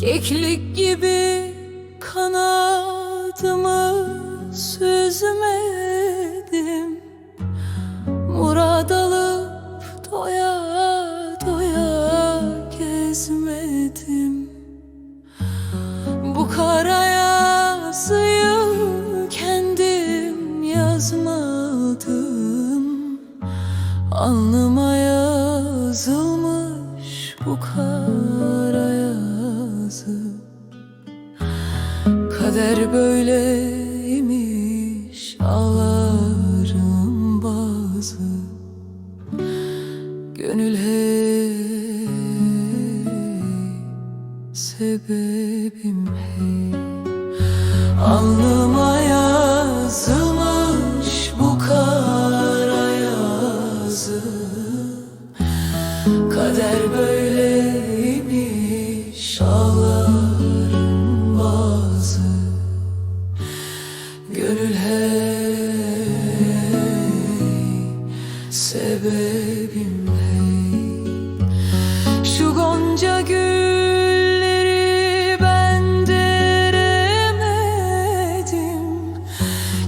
Keklik gibi kanadımı süzmedim. Murad alıp doya doya gezmedim. Bu kara yazıyı kendim yazmadım. Alnıma yazılmış bu kara Kader böyleymiş ağlarım bazı Gönül hey sebebim hey. Alnıma yazılmış bu kara yazı. Kader böyleymiş ağlarım sebebim hey Şu gonca gülleri ben deremedim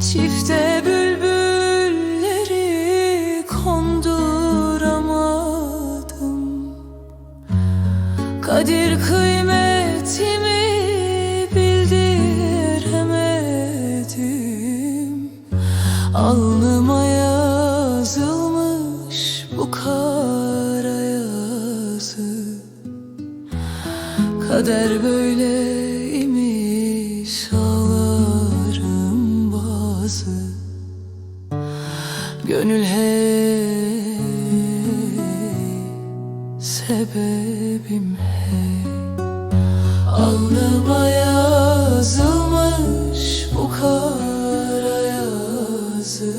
Çifte bülbülleri konduramadım. Kadir kıymetimi bildiremedim. Alnıma bu kara yazı Kader böyleymiş ağlarım bazı. Gönül hey sebebim hey. Alnıma yazılmış bu kara yazı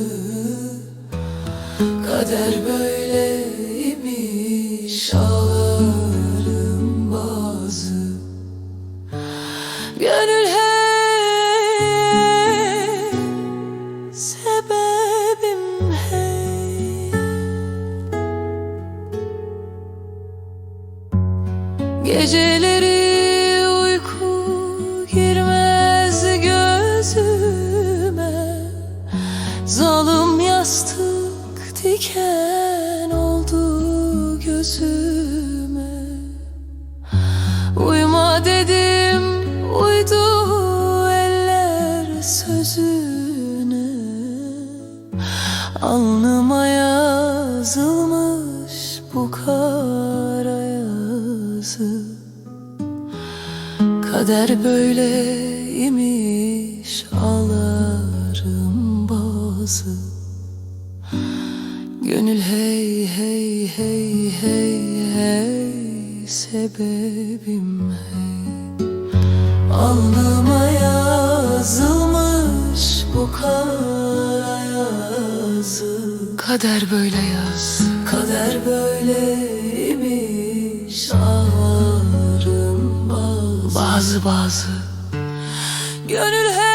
Kader böyleymiş ağlarım bazı. Gönül hey sebebim hey Geceleri oldu gözüme. Uyuma dedim uydu eller sözüne. Alnıma yazılmış bu kara yazı. Kader böyleymiş ağlarım bazı. Gönül hey hey hey sebebim hey Alnıma yazılmış bu kara yazı Kader böyle yaz Kader böyleymiş ağlarım bazı Bazı bazı. Gönül